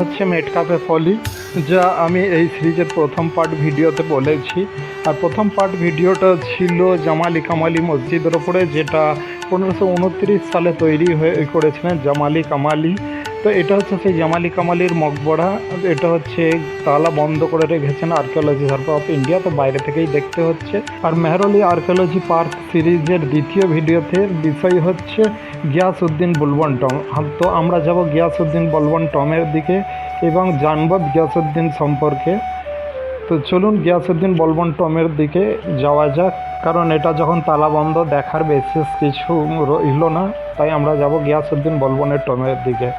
হচ্ছে মেটকাপে ফলি যা আমি এই সিরিজের প্রথম পার্ট ভিডিওতে বলেছি। আর প্রথম পার্ট ভিডিওটা ছিল জামালি কামালি মসজিদের ওপরে, যেটা পনেরোশো সালে তৈরি হয়ে করেছিলেন জামালি কামালি তো এটা হচ্ছে সেই জামালি কামালির মকবরা এটা হচ্ছে তালা বন্ধ করে রেখেছেন আর্কিওলজি সার্ভে অফ ইন্ডিয়া তো বাইরে থেকেই দেখতে হচ্ছে। আর মেহরলি আর্কিওলজি পার্ক সিরিজের দ্বিতীয় ভিডিওতে বিষয় হচ্ছে গিয়াসউদ্দিন বুলবন টম। তো আমরা যাব গিয়াসউদ্দিন বলবন টমের দিকে এবং জানব গিয়াসউদ্দিন সম্পর্কে। তো চলুন গিয়াসউদ্দিন বলবন টমের দিকে যাওয়া যাক, কারণ এটা যখন তালাবন্ধ দেখার বিশেষ কিছু রইল না, তাই আমরা যাব গিয়াসউদ্দিন বলবনের টমের দিকে।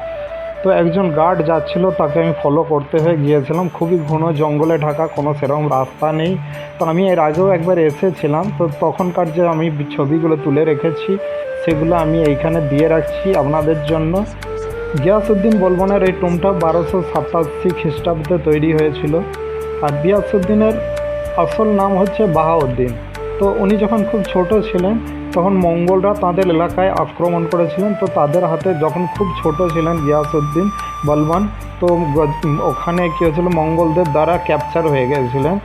তো একজন গার্ড যাচ্ছিল, তাকে আমি ফলো করতে হয়ে গিয়েছিলাম। খুবই ঘন জঙ্গলে ঢাকা, কোনো সেরকম রাস্তা নেই। তো আমি এর আগেও একবার এসেছিলাম, তো তখনকার যে আমি ছবিগুলো তুলে রেখেছি, সেগুলো আমি এইখানে দিয়ে রাখছি আপনাদের জন্য। গিয়াসউদ্দিন বলবনের এই টুমটা বারোশো সাতাশি খ্রিস্টাব্দে তৈরি হয়েছিল। আর গিয়াসউদ্দিনের আসল নাম হচ্ছে বাহাউদ্দিন। তো উনি যখন খুব ছোট ছিলেন, তখন মঙ্গলরা তাদের এলাকায় আক্রমণ করেছিলেন। তো তাদের হাতে যখন খুব ছোট ছিলেন গিয়াসউদ্দিন বলবান, তো ওখানে কী হয়েছিল, মঙ্গলদের দ্বারা ক্যাপচার হয়ে গিয়েছিলেন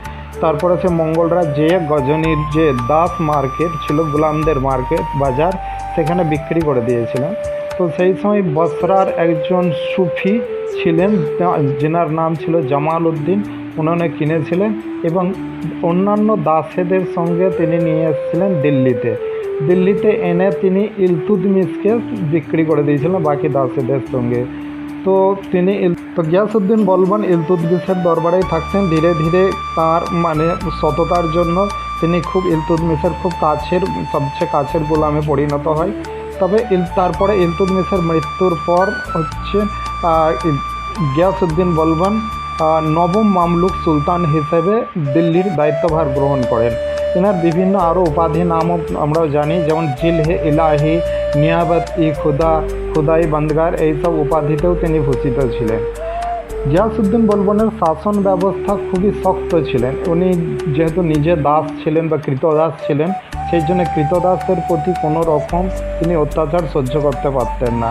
তারপরে সে মঙ্গলরা যে গজনীর যে দাস মার্কেট ছিল, গোলামদের মার্কেট বাজার, সেখানে বিক্রি করে দিয়েছিলেন। তো সেই সময় বসরার একজন সুফি ছিলেন যেনার নাম ছিল জামাল উদ্দিন, উনানে কিনেছিলেন এবং অন্যান্য দাসেদের সঙ্গে তিনি নিয়ে এসেছিলেন দিল্লিতে। দিল্লিতে এনে তিনি ইলতুদমিসকে বিক্রি করে দিয়েছিলেন বাকি দাসেদের সঙ্গে। তো তিনি তো গিয়াসউদ্দিন বলবান ইলতুদমিসের দরবারেই থাকতেন। ধীরে ধীরে তার মানে সততার জন্য তিনি খুব ইলতুদমিসের খুব কাছের, সবচেয়ে কাছের গোলামে পরিণত হয়। তবে ইল তারপরে ইলতুদমিসের মৃত্যুর পর হচ্ছে গিয়াসউদ্দিন বলবান নবম মামলুক সুলতান হিসেবে দিল্লির দায়িত্বভার গ্রহণ করেন। এনার বিভিন্ন আরও উপাধি নামও আমরাও জানি, যেমন জিল হে ইলাহি, নিয়াবত ই খুদা, খুদাই বন্দগার, এইসব উপাধিতেও তিনি ভূষিত ছিলেন। গিয়াসউদ্দিন বলবনের শাসন ব্যবস্থা খুবই শক্ত ছিলেন। উনি যেহেতু নিজে দাস ছিলেন বা কৃতদাস ছিলেন, সেই জন্য কৃতদাসের প্রতি কোনো রকম তিনি অত্যাচার সহ্য করতে পারতেন না।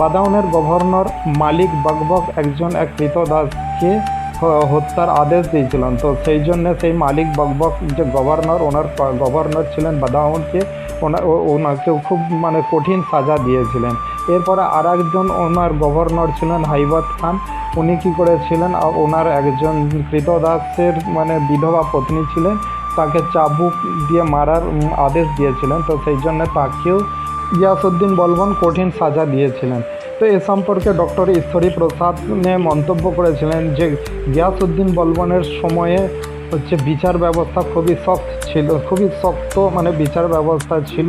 বাদাউনের গভর্নর মালিক বকবক একজন এক কৃতদাসকে হ- হত্যার আদেশ দিয়েছিলেন। তো সেই জন্য সেই মালিক বকবক যে গভর্নর, ওনার গভর্নর ছিলেন বাদাউনকে ওনা ও- ওনাকেও খুব মানে কঠিন সাজা দিয়েছিলেন। এরপরে আর একজন ওনার গভর্নর ছিলেন হাইবত খান। উনি কী করেছিলেন ওনার একজন কৃতদাসের মানে বিধবা পত্নী ছিলেন, তাকে চাবুক দিয়ে মারার আদেশ দিয়েছিলেন। তো সেই জন্য তাকেও গিয়াসউদ্দিন বলবন কঠিন সাজা দিয়েছিলেন। তো এ সম্পর্কে ডক্টর ঈশ্বরী প্রসাদ মন্তব্য করেছিলেন যে গিয়াসউদ্দিন বলবনের সময়ে হচ্ছে বিচার ব্যবস্থা খুবই শক্ত ছিল, খুবই শক্ত মানে বিচার ব্যবস্থা ছিল,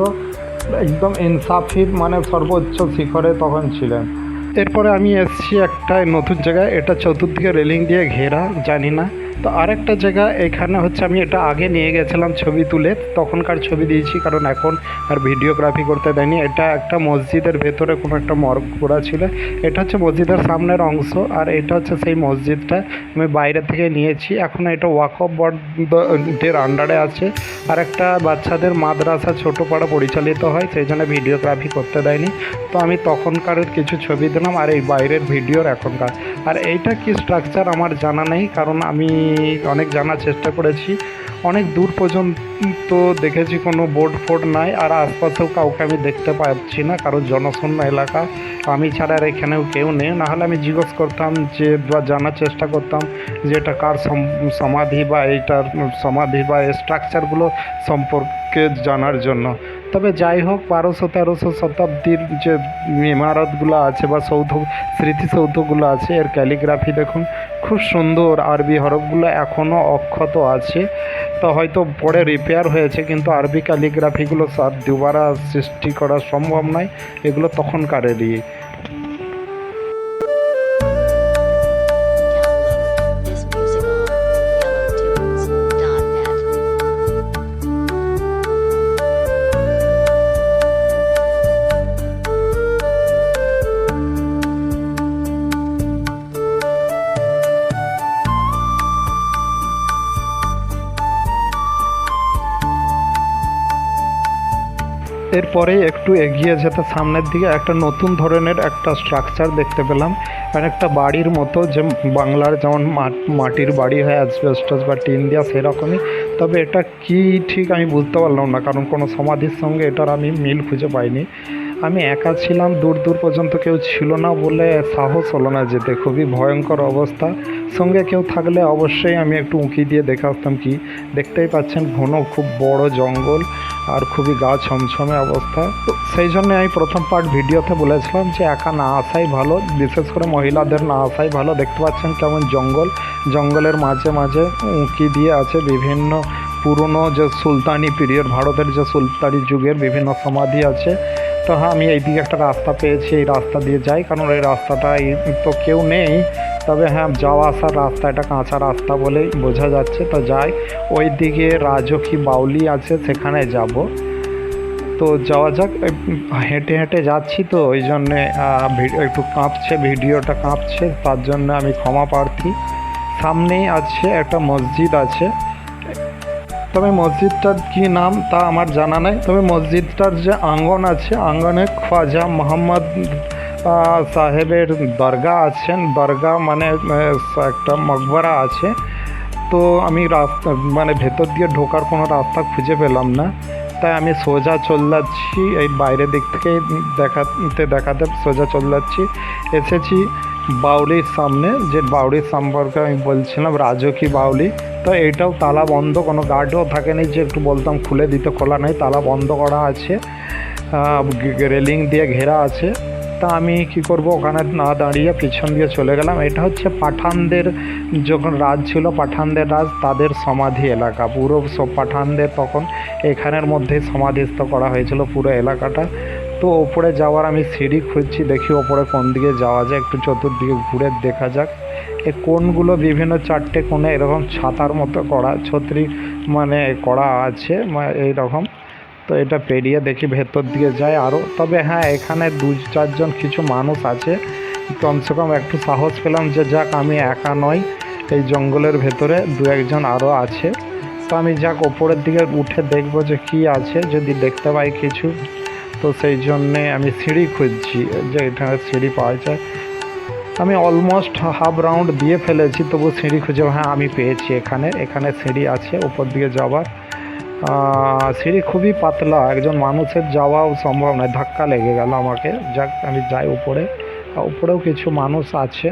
একদম ইনসাফির মানে সর্বোচ্চ শিখরে তখন ছিলেন। এরপরে আমি এসেছি একটা নতুন জায়গায়, এটা চতুর্দিকে রেলিং দিয়ে ঘেরা, জানি না। তো আরেকটা জায়গা, এখানে হচ্ছে আমি এটা আগে নিয়ে গেছিলাম ছবি তুলে, তখনকার ছবি দিয়েছি, কারণ এখন আর ভিডিওগ্রাফি করতে দেয়নি। এটা একটা মসজিদের ভেতরে কোনো একটা মর্গ করা ছিল। এটা হচ্ছে মসজিদের সামনের অংশ, আর এটা হচ্ছে সেই মসজিদটা আমি বাইরে থেকে নিয়েছি। এখন এটা ওয়াকফ বোর্ডের আন্ডারে আছে, আর একটা বাচ্চাদের মাদ্রাসা ছোটো পাড়া পরিচালিত হয়, সেই জন্য ভিডিওগ্রাফি করতে দেয়নি। তো আমি তখনকার কিছু ছবি দিলাম, আর এই বাইরের ভিডিওর এখনকার। আর এইটা কি স্ট্রাকচার আমার জানা নেই, কারণ আমি অনেক জানার চেষ্টা করেছি। অনেক দূর পর্যন্ত দেখেছি কোনো বোর্ড ফোর্ড নাই, আর আশপাশেও কাউকে আমি দেখতে পাচ্ছি না কারণ জনশূন্য এলাকা। আমি ছাড়া আর এখানেও কেউ নেই। নাহলে আমি জিজ্ঞেস করতাম যে, বা জানার চেষ্টা করতাম যে, এটা কার সমাধি বা এইটার সমাধি বা স্ট্রাকচারগুলো সম্পর্কে জানার জন্য। তবে যাই হোক বারোশো তেরোশো শতাব্দীর যে ইমারতগুলো আছে বা সৌধ, স্মৃতিসৌধগুলো আছে, এর ক্যালিগ্রাফি দেখুন, খুব সুন্দর। আরবি হরফগুলো এখনও অক্ষত আছে। তো হয়তো পরে রিপেয়ার হয়েছে, কিন্তু আরবি ক্যালিগ্রাফিগুলো দুবারা সৃষ্টি করা সম্ভব নয়। এগুলো তখনকারেরই। এরপরে একটু এগিয়ে যেতে সামনের দিকে একটা নতুন ধরনের একটা স্ট্রাকচার দেখতে পেলাম। একটা বাড়ির মতো যে বাংলার যেমন মাট- মাটির বাড়ি হয় অ্যাজবেস্টস বা টিন দেওয়া সেরকমই। তবে এটা কি ঠিক আমি বুঝতে পারলাম না, কারণ কোনো সমাধির সঙ্গে এটার আমি মিল খুঁজে পাইনি। আমি একা ছিলাম, দূর দূর পর্যন্ত কেউ ছিল না বলে সাহস হলো না যেতে। খুবই ভয়ঙ্কর অবস্থা। সঙ্গে কেউ থাকলে অবশ্যই আমি একটু উঁকি দিয়ে দেখে আসতাম কি। দেখতেই পাচ্ছেন ঘন, খুব বড় জঙ্গল আর খুবই গা ছমছমে অবস্থা। তো সেই জন্য আমি প্রথম পার্ট ভিডিওতে বলেছিলাম যে একা না আসাই ভালো, বিশেষ করে মহিলাদের না আসাই ভালো। দেখতে পাচ্ছেন কেমন জঙ্গল। জঙ্গলের মাঝে মাঝে উঁকি দিয়ে আছে বিভিন্ন পুরনো যে সুলতানি পিরিয়ড ভারতের যে সুলতানি যুগের বিভিন্ন সমাধি আছে। তো হ্যাঁ আমি এইদিকে একটা রাস্তা পেয়েছি, এই রাস্তা দিয়ে যাই, কারণ এই রাস্তাটা তো কেউ নেই। তবে হ্যাঁ যাওয়া আসার রাস্তা, এটা কাঁচা রাস্তা বলেই বোঝা যাচ্ছে। তো যাই, ওই দিকে রাজকী বাউলি আছে, সেখানে যাব। তো যাওয়া যাক হেঁটে হেঁটে যাচ্ছি তো, ওই জন্যে একটু কাঁপছে, ভিডিওটা কাঁপছে, তার জন্য আমি ক্ষমা প্রার্থী। সামনেই আছে একটা মসজিদ আছে। তবে মসজিদটার কি নাম তা আমার জানা নাই। তবে মসজিদটার যে আঙ্গন আছে, আঙ্গনে খাজা মোহাম্মদ সাহেবের দরগা আছেন। দরগা মানে একটা মকবরা আছে। তো আমি রাস্তা মানে ভেতর দিয়ে ঢোকার কোনো রাস্তা খুঁজে পেলাম না। তাই আমি সোজা চল যাচ্ছি এই বাইরের দিক থেকে দেখাতে দেখাতে সোজা চল যাচ্ছি এসেছি বাউলির সামনে, যে বাউলির সম্পর্কে আমি বলছিলাম রাজকী বাউলি, তো এটাও তালা বন্ধ, কোনো গার্ডও থাকেনি যে একটু বলতাম খুলে দিতে খোলা নেই, তালা বন্ধ করা আছে রেলিং দিয়ে ঘেরা আছে, তা আমি কি করব, ওখানে না দাঁড়িয়ে পিছন দিয়ে চলে গেলাম। এটা হচ্ছে পাঠানদের, যখন রাজ ছিল, পাঠানদের রাজ, তাদের সমাধি এলাকা, পুরো সব পাঠানদের তখন এখানের মধ্যে সমাধিস্থ করা হয়েছিল পুরো এলাকাটা। তো ওপরে যাওয়ার আমি সিঁড়ি খুঁজছি, দেখি ওপরে কোন দিকে যাওয়া যায়, একটু চতুর্দিকে ঘুরে দেখা যাক। এ কোনগুলো বিভিন্ন চারটে কোণে এরকম ছাতার মতো করা, ছত্রি মানে করা আছে, মা- এইরকম। তো এটা পেরিয়ে দেখি ভেতর দিকে যায় আরও তবে হ্যাঁ এখানে দু চারজন কিছু মানুষ আছে। কমসে কম একটু সাহস পেলাম যে যাক, আমি একা নই এই জঙ্গলের ভেতরে, দু একজন আরও আছে। তো আমি যাক, ওপরের দিকে উঠে দেখব যে কি আছে। যদি দেখতে পাই কিছু তো সেই জন্যে আমি সিঁড়ি খুঁজছি, যে এখানে সিঁড়ি পাওয়া যায়। আমি অলমোস্ট হাফ রাউন্ড দিয়ে ফেলেছি, তবু সিঁড়ি খুঁজে হ্যাঁ আমি পেয়েছি এখানে এখানে সিঁড়ি আছে উপর দিকে যাওয়ার। সিঁড়ি খুবই পাতলা, একজন মানুষের যাওয়াও সম্ভব নয়, ধাক্কা লেগে গেল আমাকে। যাক, আমি যাই উপরে। উপরেও কিছু মানুষ আছে।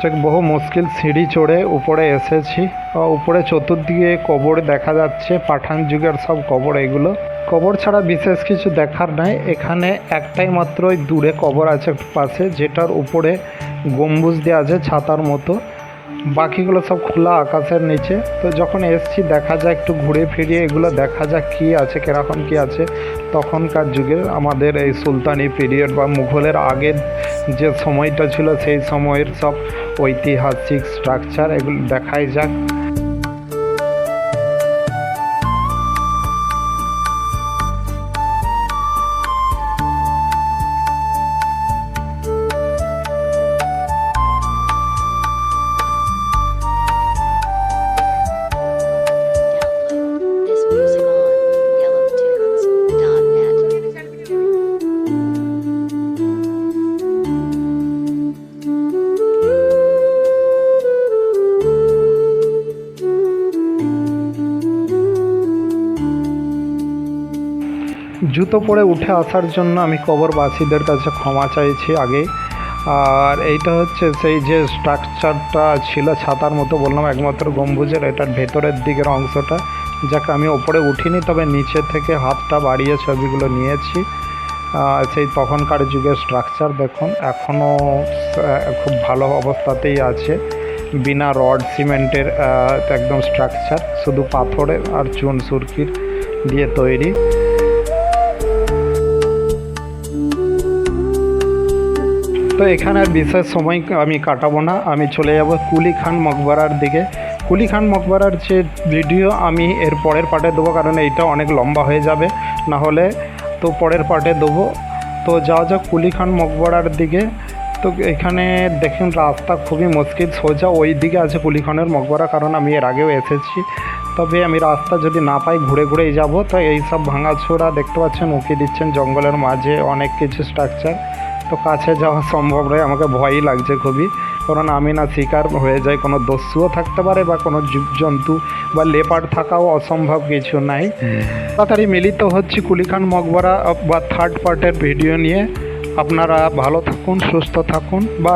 যাক, বহু মুশকিল সিঁড়ি চড়ে উপরে এসেছি। উপরে চতুর্দিকে কবর দেখা যাচ্ছে পাঠান যুগের সব কবর এগুলো। কবর ছাড়া বিশেষ কিছু দেখার নাই। এখানে একটাই মাত্র ওই দূরে কবর আছে পাশে, যেটার উপরে গম্বুজ দেওয়া আছে ছাতার মতো। বাকিগুলো সব খোলা আকাশের নিচে। তো যখন এসছি, দেখা যাক একটু ঘুরে ফিরিয়ে এগুলো দেখা যাক কী আছে, কীরকম কী আছে। তখনকার যুগের আমাদের এই সুলতানি পিরিয়ড বা মুঘলের আগের যে সময়টা ছিল, সেই সময়ের সব ঐতিহাসিক স্ট্রাকচার এগুলো দেখাই যাক। জুতো পরে উঠে আসার জন্য আমি কবরবাসীদের কাছে ক্ষমা চাইছি আগে। আর এইটা হচ্ছে সেই যে স্ট্রাকচারটা ছিল ছাতার মতো বললাম, একমাত্র গম্বুজের এটার ভেতরের দিকের অংশটা। যাকে, আমি ওপরে উঠিনি, তবে নিচে থেকে হাতটা বাড়িয়ে ছবিগুলো নিয়েছি। সেই তখনকার যুগের স্ট্রাকচার দেখুন এখনও খুব ভালো অবস্থাতেই আছে। বিনা রড, সিমেন্টের একদম স্ট্রাকচার, শুধু পাথরের আর চুন সুরকির দিয়ে তৈরি। তো এখানে বিশেষ সময় আমি কাটাবো না। আমি চলে যাব কুলি খান মকবরার দিকে। কুলি খান মকবরার যে ভিডিও আমি এর পরের পার্টে দেবো, কারণ এইটা অনেক লম্বা হয়ে যাবে। না হলে তো পরের পার্টে দেবো। তো যাওয়া যাক কুলি খান মকবরার দিকে। তো এখানে দেখুন, রাস্তা খুবই মুশকিল। সোজা ওই দিকে আছে কুলি খানের মকবরা, কারণ আমি এর আগেও এসেছি। তবে আমি রাস্তা যদি না পাই, ঘুরে ঘুরেই যাব। তো এই সব ভাঙাচোরা দেখতে পাচ্ছেন, উঁকি দিচ্ছেন জঙ্গলের মাঝে অনেক কিছু স্ট্রাকচার তো কাছে যাওয়া সম্ভব নয় আমাকে ভয়ই লাগছে খুবই। কারণ আমি না শিকার হয়ে যাই কোনো দস্যুও থাকতে পারে বা কোনো জীবজন্তু বা লেপার থাকাও অসম্ভব কিছু নাই। তাড়াতাড়ি মিলিত হচ্ছে কুলিখান মকবরা বা থার্ড পার্টের ভিডিও নিয়ে। আপনারা ভালো থাকুন সুস্থ থাকুন বা